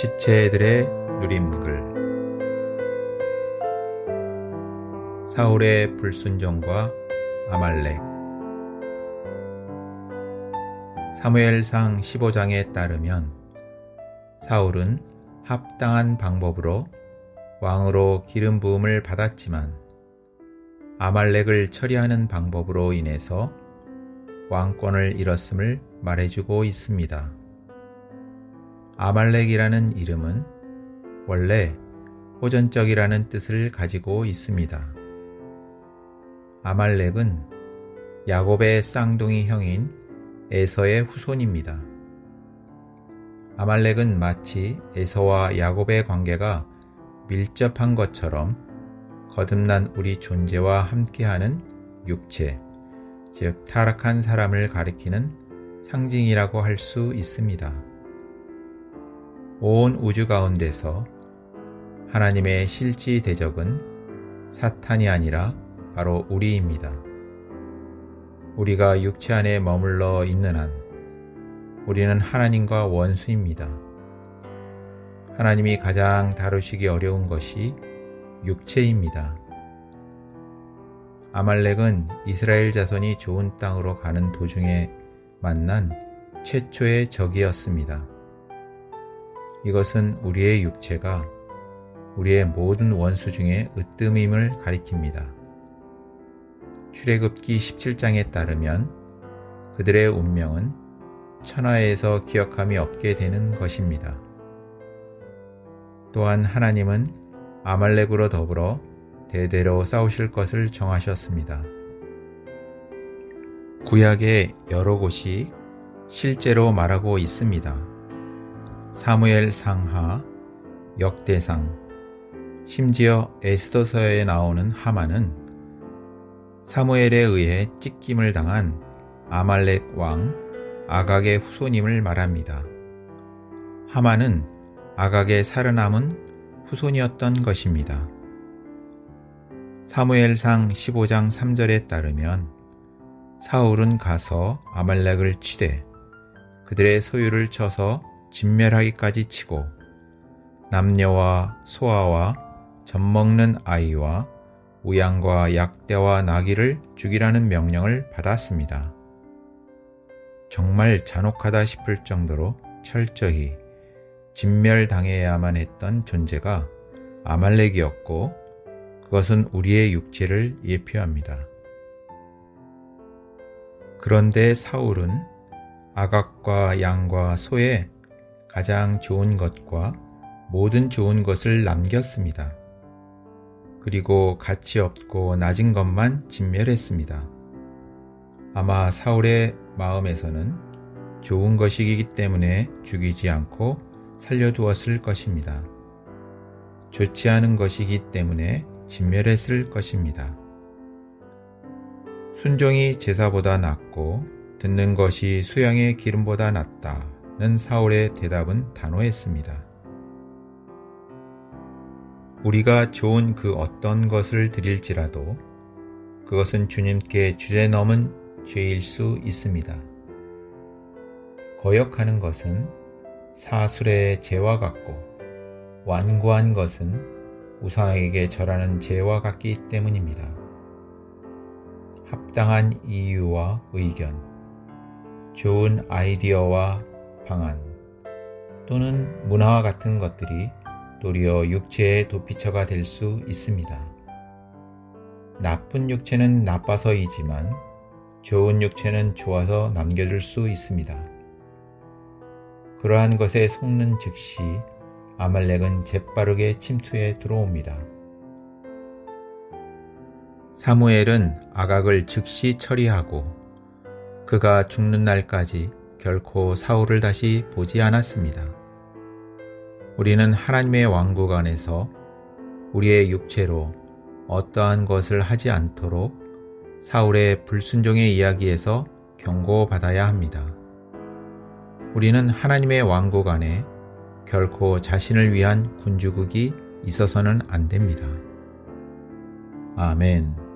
지체들의 누림글 사울의 불순종과 아말렉 사무엘상 15장에 따르면 사울은 합당한 방법으로 왕으로 기름 부음을 받았지만 아말렉을 처리하는 방법으로 인해서 왕권을 잃었음을 말해주고 있습니다. 아말렉이라는 이름은 원래 호전적이라는 뜻을 가지고 있습니다. 아말렉은 야곱의 쌍둥이 형인 에서의 후손입니다. 아말렉은 마치 에서와 야곱의 관계가 밀접한 것처럼 거듭난 우리 존재와 함께하는 육체, 즉 타락한 사람을 가리키는 상징이라고 할 수 있습니다. 온 우주 가운데서 하나님의 실지 대적은 사탄이 아니라 바로 우리입니다. 우리가 육체 안에 머물러 있는 한 우리는 하나님과 원수입니다. 하나님이 가장 다루시기 어려운 것이 육체입니다. 아말렉은 이스라엘 자손이 좋은 땅으로 가는 도중에 만난 최초의 적이었습니다. 이것은 우리의 육체가 우리의 모든 원수 중에 으뜸임을 가리킵니다. 출애굽기 17장에 따르면 그들의 운명은 천하에서 기억함이 없게 되는 것입니다. 또한 하나님은 아말렉으로 더불어 대대로 싸우실 것을 정하셨습니다. 구약의 여러 곳이 실제로 말하고 있습니다. 사무엘 상하, 역대상, 심지어 에스더서에 나오는 하만은 사무엘에 의해 찢김을 당한 아말렉 왕 아각의 후손임을 말합니다. 하만은 아각의 살아남은 후손이었던 것입니다. 사무엘상 15장 3절에 따르면 사울은 가서 아말렉을 치되 그들의 소유를 쳐서 진멸하기까지 치고 남녀와 소아와 젖 먹는 아이와 우양과 약대와 나귀를 죽이라는 명령을 받았습니다. 정말 잔혹하다 싶을 정도로 철저히 진멸당해야만 했던 존재가 아말렉이었고 그것은 우리의 육체를 예표합니다. 그런데 사울은 아각과 양과 소에 가장 좋은 것과 모든 좋은 것을 남겼습니다. 그리고 가치 없고 낮은 것만 진멸했습니다. 아마 사울의 마음에서는 좋은 것이기 때문에 죽이지 않고 살려두었을 것입니다. 좋지 않은 것이기 때문에 진멸했을 것입니다. 순종이 제사보다 낫고 듣는 것이 수양의 기름보다 낫다 는 사울의 대답은 단호했습니다. 우리가 좋은 그 어떤 것을 드릴지라도 그것은 주님께 주제 넘은 죄일 수 있습니다. 거역하는 것은 사술의 죄와 같고 완고한 것은 우상에게 절하는 죄와 같기 때문입니다. 합당한 이유와 의견, 좋은 아이디어와 방안, 또는 문화와 같은 것들이 도리어 육체의 도피처가 될 수 있습니다. 나쁜 육체는 나빠서이지만 좋은 육체는 좋아서 남겨줄 수 있습니다. 그러한 것에 속는 즉시 아말렉은 재빠르게 침투해 들어옵니다. 사무엘은 아각을 즉시 처리하고 그가 죽는 날까지 결코 사울을 다시 보지 않았습니다. 우리는 하나님의 왕국 안에서 우리의 육체로 어떠한 것을 하지 않도록 사울의 불순종의 이야기에서 경고받아야 합니다. 우리는 하나님의 왕국 안에 결코 자신을 위한 군주국이 있어서는 안 됩니다. 아멘.